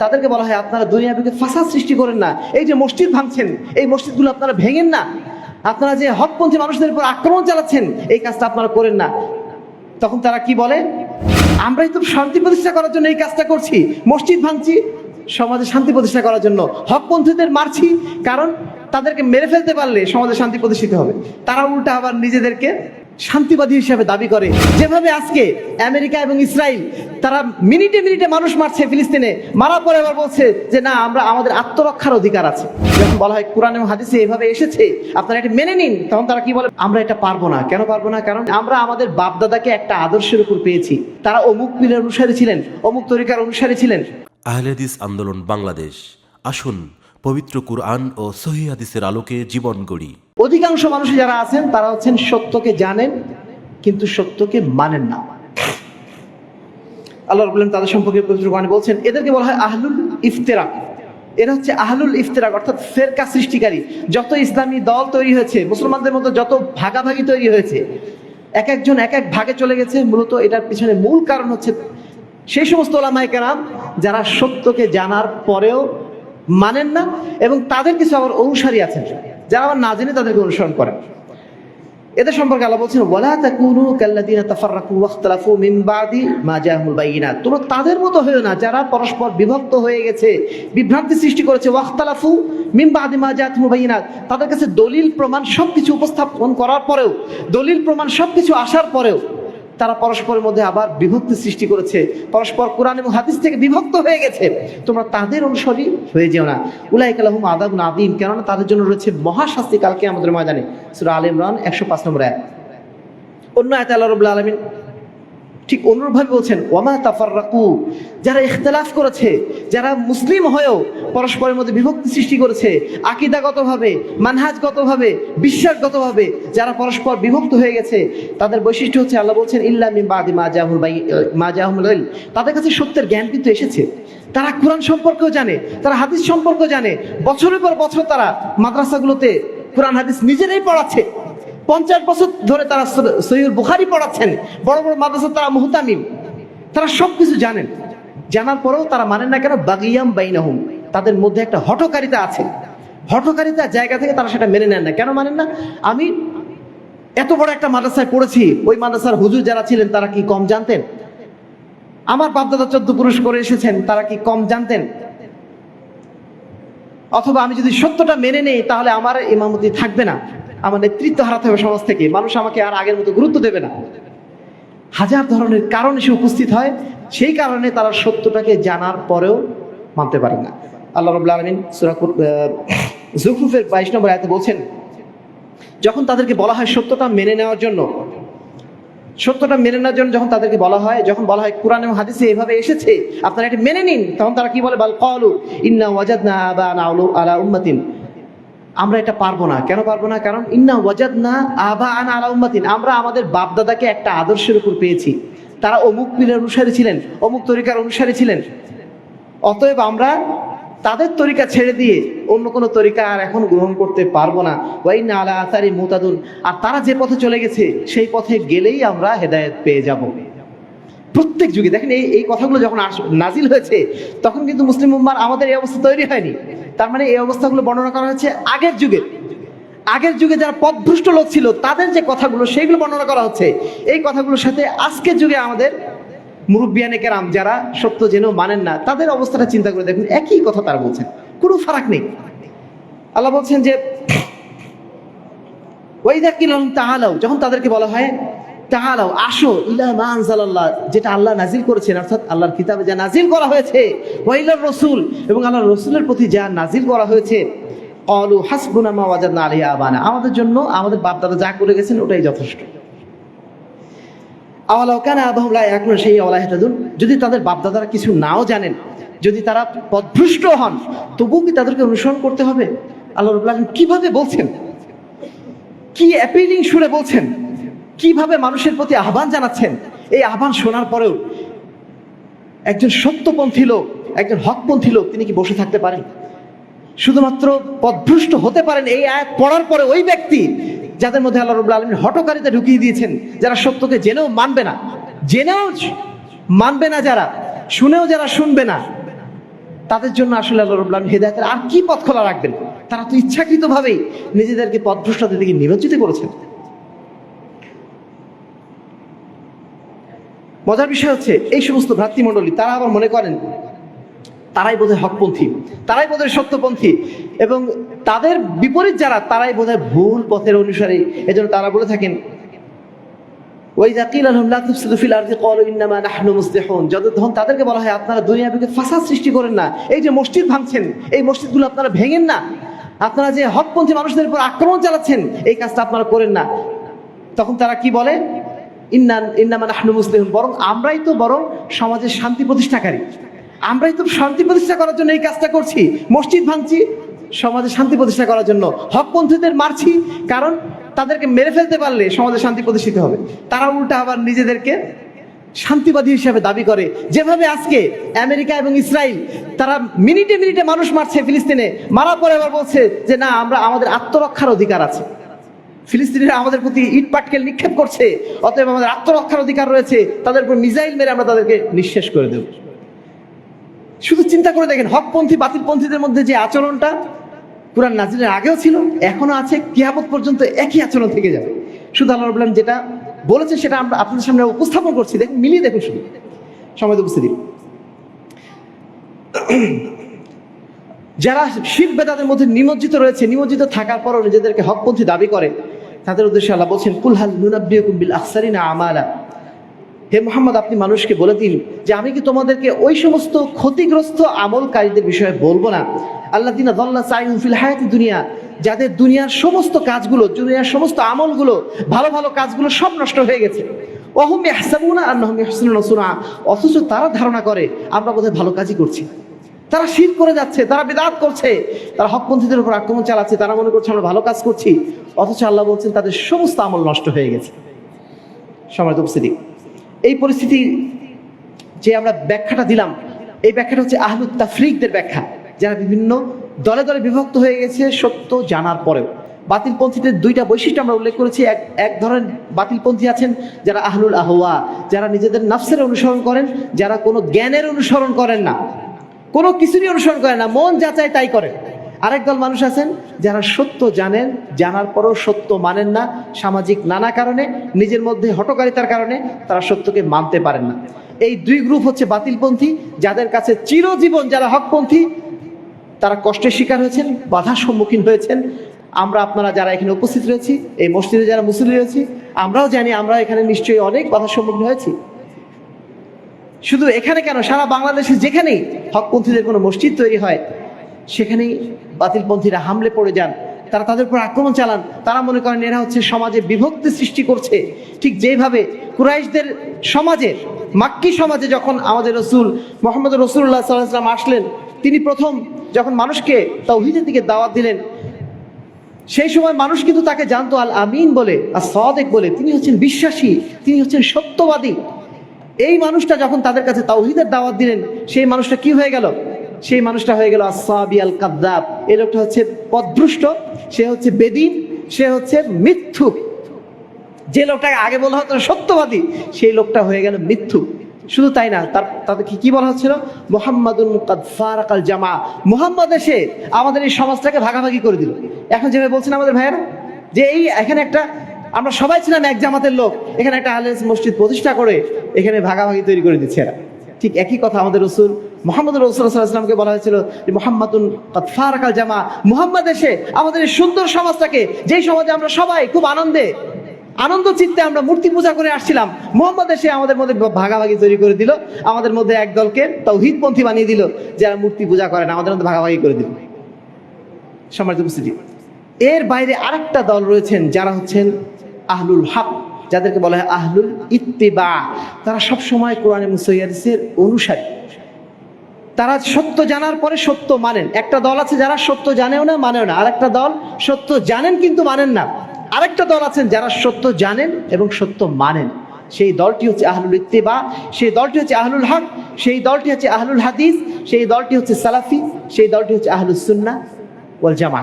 তাদেরকে বলা হয়, আপনারা দুনিয়া থেকে ফাসাদ সৃষ্টি করেন না। এই যে মসজিদ ভাঙছেন, এই মসজিদগুলো আপনারা ভেঙেন না। আপনারা যে হকপন্থী মানুষদের উপর আক্রমণ চালাচ্ছেন, এই কাজটা আপনারা করেন না। তখন তারা কি বলে? আমরাই তো শান্তি প্রতিষ্ঠা করার জন্য এই কাজটা করছি। মসজিদ ভাঙছি, সমাজে শান্তি প্রতিষ্ঠা করার জন্য। হকপন্থীদের মারছি, কারণ তাদেরকে মেরে ফেলতে পারলে সমাজে শান্তি প্রতিষ্ঠিত হবে। তারা উল্টা আবার নিজেদেরকে শান্তিবাদী হিসেবে দাবি করে। যেভাবে আজকে আমেরিকা এবং ইসরায়েল, তারা মিনিটে মিনিটে মানুষ মারছে ফিলিস্তিনে মারার পরে আবার বলছে যে, না, আমরা আমাদের আত্মরক্ষার অধিকার আছে। যখন বলা হয় কোরআন এবং হাদিসে এভাবে এসেছে, আপনারা এটা মেনে নিন। তখন তারা কি বলে? আমরা এটা পারব না। কেন পারব না? কারণ আমরা আমাদের বাপদাদাকে একটা আদর্শের উপর পেয়েছি। তারা অমুক পীরের অনুসারী ছিলেন, অমুক তরিকার অনুসারী ছিলেন। আহলেদিস আন্দোলন বাংলাদেশ। আসুন পবিত্র কুরআন ও সহি হাদিসের আলোকে জীবন গড়ি। অধিকাংশ মানুষ যারা আছেন, তারা হচ্ছেন সত্যকে জানেন, কিন্তু সত্যকে মানেন না। আল্লাহ বললেন তাদের সম্পর্কে পবিত্র বলছেন, এদেরকে বলা হয় আহলুল ইফতেরাক। এরা হচ্ছে আহলুল ইফতেরাক, অর্থাৎ ফেরকা সৃষ্টিকারী। যত ইসলামী দল তৈরি হয়েছে, মুসলমানদের মতো যত ভাগাভাগি তৈরি হয়েছে, এক একজন এক এক ভাগে চলে গেছে, মূলত এটার পিছনে মূল কারণ হচ্ছে সেই সমস্ত ওলামায় কেরাম যারা সত্যকে জানার পরেও মানেন না, এবং তাদের কিছু আবার অনুসারী আছেন। যারা আমার না জেনে তাদেরকে অনুসরণ করে। এদের সম্পর্কে আল্লাহ বলছেন, ওয়ালা তোমরা তাদের মতো হয়েও না, যারা পরস্পর বিভক্ত হয়ে গেছে, বিভ্রান্তি সৃষ্টি করেছে, ওয়াখতালাফু মিন বাদি মা জাআহুল তাদের কাছে দলিল, প্রমাণ সবকিছু উপস্থাপন করার পরেও, দলিল, প্রমাণ সবকিছু আসার পরেও তারা পরস্পরের মধ্যে আবার বিভক্তি সৃষ্টি করেছে। পরস্পর কোরআন এবং হাদিস থেকে বিভক্ত হয়ে গেছে। তোমরা তাদের অনুসরী হয়ে যেও না। উলাই কালাহুম আদাব আদিম কেননা তাদের জন্য রয়েছে মহাশাস্তি কালকে আমাদের ময়দানে। সুরা আল ইমরান একশো পাঁচ নম্বর এক অন্য আয়ত আল্লাহ রবুল্লা আলমিন ঠিক অনুরূপভাবে বলছেন, ওয়ামা তাফাররাকু যারা ইখতলাফ করেছে, যারা মুসলিম হয়েও পরস্পরের মধ্যে বিভক্তি সৃষ্টি করেছে, আকিদাগতভাবে, মানহাজগতভাবে, বিশ্বাসগতভাবে যারা পরস্পর বিভক্ত হয়ে গেছে, তাদের বৈশিষ্ট্য হচ্ছে আল্লাহ বলছেন, ইল্লা মিন বাদি মা জাহুল বাই মা জাহুল ইল। তাদের কাছে সত্যের জ্ঞান কিন্তু এসেছে তারা কোরআন সম্পর্কেও জানে, তারা হাদিস সম্পর্কেও জানে, বছরের পর বছর তারা মাদ্রাসাগুলোতে কোরআন, হাদিস নিজেরাই পড়াচ্ছে পঞ্চাশ বছর ধরে তারা সৈয়দ বুখারি পড়াচ্ছেন। বড় বড় মাদ্রাসা তারা মুহতামিম। তারা সব কিছু জানেন। জানার পরেও তারা মানেন না কেন? বাগিয়াম বাইনাহুম। তাদের মধ্যে একটা হঠকারিতা আছে। হঠকারিতার জায়গা থেকে তারা সেটা মেনে নেন না। কেন মানেন না? আমি এত বড় একটা মাদ্রাসায় পড়েছি। ওই মাদ্রাসার হুজুর যারা ছিলেন, তারা কি কম জানতেন? আমার বাপদাদা চোদ্দ পুরুষ করে এসেছেন, তারা কি কম জানতেন? অথবা আমি যদি সত্যটা মেনে নেই, তাহলে আমার ইমামতি থাকবে না। আমার নেতৃত্ব হারাতে হবে সমাজ থেকে। মানুষ আমাকে আর আগের মতো গুরুত্ব দেবে না। হাজার ধরনের কারণ এসে উপস্থিত হয়। সেই কারণে তারা সত্যটাকে জানার পরেও মানতে পারে না। আল্লাহ রবুল্লা আলমিন সুরাকুর জুফরুফের বাইশ নম্বর আয়তে বলছেন, যখন তাদেরকে বলা হয় সত্যটা মেনে নেওয়ার জন্য, সত্যটা মেনে নেওয়ার জন্য যখন তাদেরকে বলা হয়, যখন বলা হয় কোরআন এবং হাদিসে এভাবে এসেছে, আপনারা এটা মেনে নিন। তখন তারা কি বলে? বাল কলু ইন্না আবানা আউলু আলা উম্মাতিন। আমরা এটা পারব না। কেন পারব না? কারণ ইন্না ওয়াজাদ না আবা আনা আলা উম্মাতিন। আমরা আমাদের বাপদাদাকে একটা আদর্শের উপর পেয়েছি। তারা অমুক পীরের অনুসারী ছিলেন, অমুক তরিকার অনুসারী ছিলেন। অতএব আমরা তাদের তরিকা ছেড়ে দিয়ে অন্য কোনো তরিকা আর এখন গ্রহণ করতে পারব না। ওয়াই না আলা আসারি মুতাদুন। আর তারা যে পথে চলে গেছে, সেই পথে গেলেই আমরা হেদায়েত পেয়ে যাব। প্রত্যেক যুগে। দেখেন এই এই কথাগুলো যখন নাজিল হয়েছে, তখন কিন্তু মুসলিম উম্মার আমাদের এই অবস্থা তৈরি হয়নি। তার মানে এই অবস্থাগুলো বর্ণনা করা হচ্ছে আগের যুগে। আগের যুগে যারা পথভ্রষ্ট লোক ছিল, তাদের যে কথাগুলো, সেইগুলো বর্ণনা করা হচ্ছে। এই কথাগুলোর সাথে আজকের যুগে আমাদের মুরব্বিয়ানে কেরাম যারা সত্য জেনেও মানেন না, তাদের অবস্থাটা চিন্তা করে দেখুন, একই কথা তারা বলছেন। কোনো ফারাক নেই। আল্লাহ বলছেন যে ওইদা কিলাম তাহালাও যখন তাদেরকে বলা হয় তাহালাও আসো, ইলা মা আনজালাল্লাহ, যেটা আল্লাহ নাজিল করেছেন, অর্থাৎ আল্লাহর কিতাবে যা নাজিল করা হয়েছে, ওয়াইলার রসুল, এবং আল্লাহর রসুলের প্রতি যা নাজিল করা হয়েছে অলু হাসবুনা মা ওয়াজাদনা আলিয়া আবানা, আমাদের জন্য আমাদের বাপদাদা যা করে গেছেন, ওটাই যথেষ্ট। আওয়ালাও কেন আবহাওয়া এখন সেই আওয়ালা হেতাদুন যদি তাদের বাপদাদারা কিছু নাও জানেন, যদি তারা পদভ্রষ্ট হন তবুও কি তাদেরকে অনুসরণ করতে হবে? আল্লাহ রবুল্লাহ কীভাবে বলছেন? কি অ্যাপিলিং সুরে বলছেন? কীভাবে মানুষের প্রতি আহ্বান জানাচ্ছেন? এই আহ্বান শোনার পরেও একজন সত্যপন্থী লোক, একজন হকপন্থী লোক, তিনি কি বসে থাকতে পারেন? শুধুমাত্র পদভ্রষ্ট হতে পারেন এই আয়াত পড়ার পরে ওই ব্যক্তি যাদের মধ্যে আল্লাহ রবুল্লা আলমিন হটকারিতা ঢুকিয়ে দিয়েছেন, যারা সত্যকে জেনেও মানবে না। জেনেও মানবে না যারা, শুনেও যারা শুনবে না, তাদের জন্য আসলে আল্লাহ রবুল্লাহ হেদায়তের আর কি পথ খোলা রাখবেন? তারা তো ইচ্ছাকৃতভাবেই নিজেদেরকে পথভ্রষ্টতার দিকে নিমজ্জিত করেছেন। মজার বিষয় হচ্ছে, এই সমস্ত ভ্রাতৃমণ্ডলী, তারা আবার মনে করেন, তারাই বোধহয় হকপন্থী, তারাই বোধহয় সত্যপন্থী এবং তাদের বিপরীত যারা, তারাই বোধহয় ভুল পথের অনুসারী। এজন্য তারা বলে থাকেন ওই জাকিল ফিল আরদি, ক্বালু ইন্নামা নাহনু মুসলিহুন। যতক্ষণ তাদেরকে বলা হয়, আপনারা দুনিয়া থেকে ফাসাদ সৃষ্টি করেন না, এই যে মসজিদ ভাঙছেন, এই মসজিদগুলো আপনারা ভেঙেন না, আপনারা যে হকপন্থী মানুষদের উপর আক্রমণ চালাচ্ছেন, এই কাজটা আপনারা করেন না। তখন তারা কি বলে? ইন্নান ইন্নামা নাহনু মুসলিহুন, বরং আমরাই তো বরং সমাজের শান্তি প্রতিষ্ঠাকারী। আমরাই তো শান্তি প্রতিষ্ঠা করার জন্য এই কাজটা করছি। মসজিদ ভাঙছি, সমাজে শান্তি প্রতিষ্ঠা করার জন্য। হকপন্থীদের মারছি, কারণ তাদেরকে মেরে ফেলতে পারলে সমাজে শান্তি প্রতিষ্ঠিত হবে। তারা উল্টা আবার নিজেদেরকে শান্তিবাদী হিসাবে দাবি করে। যেভাবে আজকে আমেরিকা এবং ইসরায়েল তারা মিনিটে মিনিটে মানুষ মারছে ফিলিস্তিনে, মারার পরে আবার বলছে যে না, আমরা আমাদের আত্মরক্ষার অধিকার আছে। ফিলিস্তিনিরা আমাদের প্রতি ইট পাটকেল নিক্ষেপ করছে, অতএব আমাদের আত্মরক্ষার অধিকার রয়েছে, তাদের উপর মিসাইল মেরে আমরা তাদেরকে নিঃশেষ করে দেব। শুধু চিন্তা করে দেখেন, হকপন্থী, বাতিলপন্থীদের মধ্যে যে আচরণটা কোরআন নাজিলের আগেও ছিল এখনও আছে, কিয়ামত পর্যন্ত একই আচরণ থেকে যাবে। শুধু আল্লাহ বললাম যেটা বলেছে সেটা আমরা আপনাদের সামনে উপস্থাপন করছি। দেখুন, মিলিয়ে দেখুন শুধু। সময় উপস্থিতি যারা শিখ বেদাদের মধ্যে নিমজ্জিত রয়েছে, নিমজ্জিত থাকার পরও নিজেদেরকে হকপন্থী দাবি করে তাদের উদ্দেশ্যে আল্লাহ বলছেন কুলহাল নুনাব্বিয়কুম বিল আখসারিনা আমালা। হে মোহাম্মদ, আপনি মানুষকে বলে দিন যে আমি কি তোমাদেরকে ওই সমস্ত ক্ষতিগ্রস্ত আমলকারীদের বিষয়ে বলব না? আল্লাহ দিনা দল্লা সাইন ফিল হায়াতি দুনিয়া, যাদের দুনিয়ার সমস্ত কাজগুলো, দুনিয়ার সমস্ত আমলগুলো, ভালো ভালো কাজগুলো সব নষ্ট হয়ে গেছে। অহম ইয়াহসাবুনা আন্নাহুম ইয়াহসিনুনা সুনআ। অথচ তারা ধারণা করে, আমরা বোধহয় ভালো কাজই করছি। তারা শীত করে যাচ্ছে, তারা বিদাত করছে, তারা হকপন্থীদের উপর আক্রমণ চালাচ্ছে, তারা মনে করছে আমরা ভালো কাজ করছি, অথচ আল্লাহ বলছেন তাদের সমস্ত আমল নষ্ট হয়ে গেছে। সম্মানিত উপস্থিতি, এই পরিস্থিতি যে আমরা ব্যাখ্যাটা দিলাম, এই ব্যাখ্যাটা হচ্ছে আহলুত তাফরিকদের ব্যাখ্যা, যারা বিভিন্ন দলে দলে বিভক্ত হয়ে গেছে সত্য জানার পরেও। বাতিলপন্থীদের দুইটা বৈশিষ্ট্য আমরা উল্লেখ করেছি, এক এক ধরনের বাতিলপন্থী আছেন, যারা আহলুল আহওয়া, যারা নিজেদের নাফসের অনুসরণ করেন, যারা কোনো জ্ঞানের অনুসরণ করেন না। কোনো কিছুরই অনুসরণ করে না, মন যা চায় তাই করে। আরেক দল মানুষ আছেন যারা সত্য জানেন, জানার পরও সত্য মানেন না, সামাজিক নানা কারণে, নিজের মধ্যে হটকারিতার কারণে তারা সত্যকে মানতে পারেন না। এই দুই গ্রুপ হচ্ছে বাতিলপন্থী, যাদের কাছে চিরজীবন যারা হকপন্থী, তারা কষ্টের শিকার হয়েছেন, বাধার সম্মুখীন হয়েছেন। আমরা আপনারা যারা এখানে উপস্থিত রয়েছি, এই মসজিদে যারা মুসলিম রয়েছি, আমরাও জানি, আমরা এখানে নিশ্চয়ই অনেক বাধার সম্মুখীন হয়েছি। শুধু এখানে কেন? সারা বাংলাদেশে যেখানেই হকপন্থীদের কোনো মসজিদ তৈরি হয়, সেখানেই বাতিলপন্থীরা হামলে পড়ে যান। তারা তাদের উপর আক্রমণ চালান। তারা মনে করেন এরা হচ্ছে সমাজে বিভক্তি সৃষ্টি করছে। ঠিক যেভাবে কুরাইশদের সমাজের মাক্কি সমাজে যখন আমাদের রসুল মোহাম্মদ রসুল্লাহ সাল্লাম আসলেন, তিনি প্রথম যখন মানুষকে তৌহিদের দিকে দাওয়াত দিলেন, সেই সময় মানুষ কিন্তু তাকে জানতো আল আমিন বলে আর সদেক বলে। তিনি হচ্ছেন বিশ্বাসী, তিনি হচ্ছেন সত্যবাদী। এই মানুষটা যখন তাদের কাছে তাওহিদের দাওয়াত দিলেন, সেই মানুষটা কি হয়ে গেল? সেই মানুষটা হয়ে গেল আসাবি আল কাদ্দাব এই লোকটা হচ্ছে পদভ্রষ্ট সে হচ্ছে বেদিন, সে হচ্ছে মিথ্যুক। যে লোকটাকে আগে বলা হতো সত্যবাদী, সেই লোকটা হয়ে গেল মিথ্যুক। শুধু তাই না, তার, তাদেরকে কি বলা হচ্ছিল? মোহাম্মদুল ফারাকাল জামা। মোহাম্মদ এসে আমাদের এই সমাজটাকে ভাগাভাগি করে দিল। এখন যেভাবে বলছেন আমাদের ভাইয়েরা, যে এই, এখানে একটা, আমরা সবাই ছিলাম এক জামাতের লোক এখানে একটা আহলেস মসজিদ প্রতিষ্ঠা করে এখানে ভাগাভাগি তৈরি করে দিচ্ছে এরা। ঠিক একই কথা আমাদের রসুল মোহাম্মদ রসুলামকে বলা হয়েছিল যে, মোহাম্মদুন ফারাকাল জামা মোহাম্মদ এসে আমাদের সুন্দর সমাজটাকে, যেই সমাজে আমরা সবাই খুব আনন্দে আনন্দ চিত্তে আমরা মূর্তি পূজা করে আসছিলাম, মোহাম্মদ এসে আমাদের মধ্যে ভাগাভাগি তৈরি করে দিল। আমাদের মধ্যে এক দলকে তৌহিদপন্থী বানিয়ে দিল, যারা মূর্তি পূজা করে না, আমাদের মধ্যে ভাগাভাগি করে দিল। সম্মানিত উপস্থিতি, এর বাইরে আরেকটা দল রয়েছেন, যারা হচ্ছেন আহলুল হক। যাদেরকে বলা হয় আহলুল ইত্তিবা, তারা সব সময় কোরআন এবং সৈয়াদিসের অনুসারী। তারা সত্য জানার পরে সত্য মানেন। একটা দল আছে যারা সত্য জানেও না, মানেও না। আরেকটা দল সত্য জানেন কিন্তু মানেন না। আরেকটা দল আছেন যারা সত্য জানেন এবং সত্য মানেন। সেই দলটি হচ্ছে আহলুল ইত্তিবা, সেই দলটি হচ্ছে আহলুল হক, সেই দলটি হচ্ছে আহলুল হাদিস, সেই দলটি হচ্ছে সালাফি, সেই দলটি হচ্ছে আহলুস সুন্না ওয়াল জামা